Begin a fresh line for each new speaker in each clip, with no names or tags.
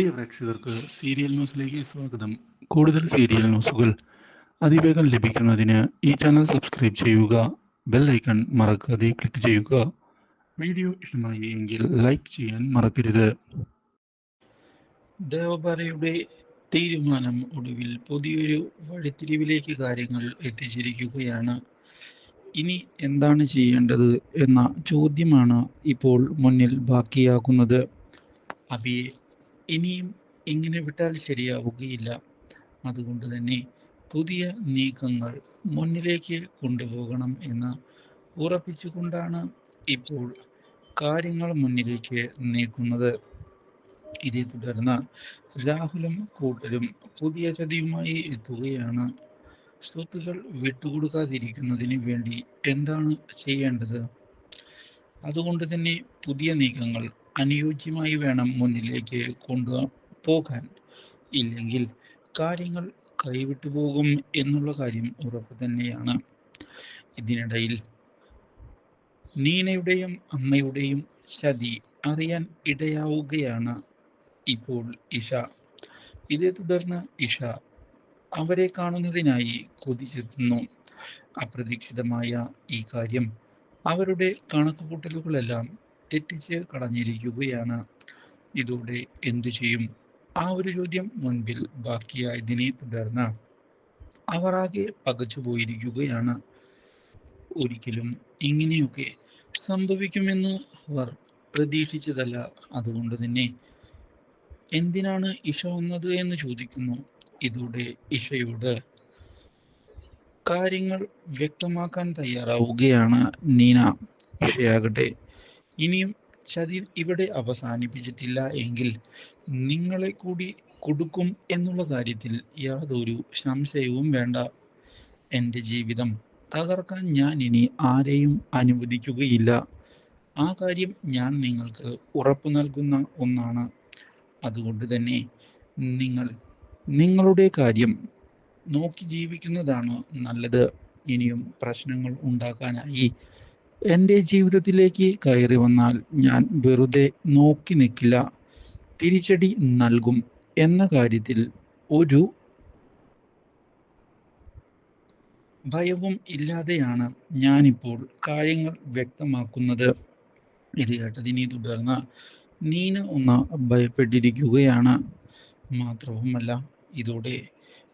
പ്രിയ പ്രേക്ഷകർക്ക് സീരിയൽ ന്യൂസിലേക്ക് സ്വാഗതം. കൂടുതൽ സീരിയൽ ന്യൂസുകൾ അതിവേഗം ലഭിക്കുന്നതിന് ഈ ചാനൽ സബ്സ്ക്രൈബ് ചെയ്യുക ബെൽ ഐക്കൺ മറക്കാതെ ക്ലിക്ക് ചെയ്യുക. വീഡിയോ ഇഷ്ടമായി എങ്കിൽ ലൈക്ക് ചെയ്യാൻ മറക്കരുത്. ദേവപാലയുടെ തീരുമാനം ഒടുവിൽ പുതിയൊരു വഴിത്തിരിവിലേക്ക് കാര്യങ്ങൾ എത്തിച്ചിരിക്കുകയാണ്. ഇനി എന്താണ് ചെയ്യേണ്ടത് എന്ന ചോദ്യമാണ് ഇപ്പോൾ മുന്നിൽ ബാക്കിയാക്കുന്നത് അബിയെ ഇനിയും ഇങ്ങനെ വിട്ടാൽ ശരിയാവുകയില്ല. അതുകൊണ്ട് തന്നെ പുതിയ നീക്കങ്ങൾ മുന്നിലേക്ക് കൊണ്ടുപോകണം എന്ന് ഉറപ്പിച്ചുകൊണ്ടാണ് ഇപ്പോൾ കാര്യങ്ങൾ മുന്നിലേക്ക് നീക്കുന്നത്. ഇതേ തുടർന്ന് രാഹുലും കൂട്ടരും പുതിയ ചതിയുമായി എത്തുകയാണ്. സ്വത്തുകൾ വിട്ടുകൊടുക്കാതിരിക്കുന്നതിന് വേണ്ടി എന്താണ് ചെയ്യേണ്ടത്? അതുകൊണ്ട് തന്നെ പുതിയ നീക്കങ്ങൾ അനുയോജ്യമായി വേണം മുന്നിലേക്ക് കൊണ്ടു പോകാൻ. ഇല്ലെങ്കിൽ കാര്യങ്ങൾ കൈവിട്ടു പോകും എന്നുള്ള കാര്യം ഉറപ്പ് തന്നെയാണ്. ഇതിനിടയിൽ നീനയുടെയും അമ്മയുടെയും ചതി അറിയാൻ ഇടയാവുകയാണ് ഇപ്പോൾ ഇഷ. ഇതേ തുടർന്ന് ഇഷ അവരെ കാണുന്നതിനായി കൊതിച്ചെത്തുന്നു. അപ്രതീക്ഷിതമായ ഈ കാര്യം അവരുടെ കണക്കുകൂട്ടലുകളെല്ലാം തെറ്റിച്ച് കളഞ്ഞിരിക്കുകയാണ്. ഇതോടെ എന്തു ചെയ്യും? ആ ഒരു ചോദ്യം മുൻപിൽ ബാക്കിയായതിനെ തുടർന്ന് അവർ ആകെ പകച്ചു പോയിരിക്കുകയാണ്. ഒരിക്കലും ഇങ്ങനെയൊക്കെ സംഭവിക്കുമെന്ന് അവർ പ്രതീക്ഷിച്ചതല്ല. അതുകൊണ്ട് തന്നെ എന്തിനാണ് ഇഷ വന്നത് എന്ന് ചോദിക്കുന്നു. ഇതോടെ ഇഷയോട് കാര്യങ്ങൾ വ്യക്തമാക്കാൻ തയ്യാറാവുകയാണ്. നീന ഇഷയാകട്ടെ ഇനിയും ചതി ഇവിടെ അവസാനിപ്പിച്ചിട്ടില്ല എങ്കിൽ നിങ്ങളെ കൂടി കൊടുക്കും എന്നുള്ള കാര്യത്തിൽ യാതൊരു സംശയവും വേണ്ട. എന്റെ ജീവിതം തകർക്കാൻ ഞാൻ ഇനി ആരെയും അനുവദിക്കുകയില്ല. ആ കാര്യം ഞാൻ നിങ്ങൾക്ക് ഉറപ്പു നൽകുന്ന ഒന്നാണ്. അതുകൊണ്ട് തന്നെ നിങ്ങൾ നിങ്ങളുടെ കാര്യം നോക്കി ജീവിക്കുന്നതാണ് നല്ലത്. ഇനിയും പ്രശ്നങ്ങൾ ഉണ്ടാക്കാനായി എന്റെ ജീവിതത്തിലേക്ക് കയറി വന്നാൽ ഞാൻ വെറുതെ നോക്കി നിൽക്കില്ല. തിരിച്ചടി നൽകും എന്ന കാര്യത്തിൽ ഒരു ഭയവും ഇല്ലാതെയാണ് ഞാനിപ്പോൾ കാര്യങ്ങൾ വ്യക്തമാക്കുന്നത്. ഇത് കേട്ടതിനെ തുടർന്ന് നീന ഒന്ന് ഭയപ്പെട്ടിരിക്കുകയാണ്. മാത്രവുമല്ല ഇതോടെ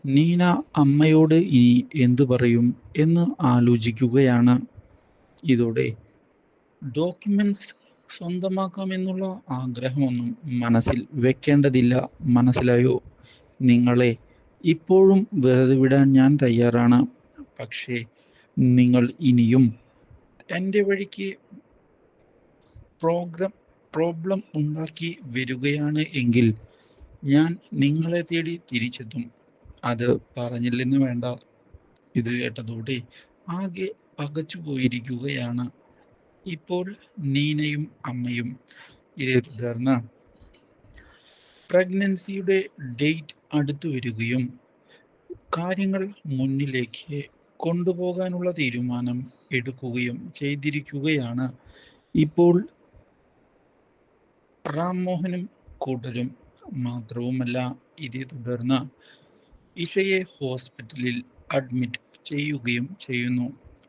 നീന അമ്മയോട് ഇനി എന്തു പറയും എന്ന് ആലോചിക്കുകയാണ്. ഇതോടെ ഡോക്യുമെന്റ്സ് സ്വന്തമാക്കാമെന്നുള്ള ആഗ്രഹമൊന്നും മനസ്സിൽ വെക്കേണ്ടതില്ല. മനസ്സിലായോ? നിങ്ങളെ ഇപ്പോഴും വെറുതെ വിടാൻ ഞാൻ തയ്യാറാണ്. പക്ഷേ നിങ്ങൾ ഇനിയും എന്റെ വഴിക്ക് പ്രോഗ്രാം പ്രോബ്ലം ഉണ്ടാക്കി വരികയാണ് എങ്കിൽ ഞാൻ നിങ്ങളെ തേടി തിരിച്ചെത്തും. അത് പറഞ്ഞില്ലെന്ന് വേണ്ട. ഇത് കേട്ടതോടെ ആകെ പകച്ചു പോയിരിക്കുകയാണ്. ഇപ്പോൾ നീനയും അമ്മയും ഇതേ തുടർന്ന് പ്രഗ്നൻസിയുടെ ഡേറ്റ് അടുത്തു വരികയും കാര്യങ്ങൾ മുന്നിലേക്ക് കൊണ്ടുപോകാനുള്ള തീരുമാനം എടുക്കുകയും ചെയ്തിരിക്കുകയാണ്. ഇപ്പോൾ റാം മോഹനും കൂട്ടരും മാത്രവുമല്ല ഇതേ തുടർന്ന് ഇഷയെ ഹോസ്പിറ്റലിൽ അഡ്മിറ്റ് ചെയ്യുകയും ചെയ്യുന്നു.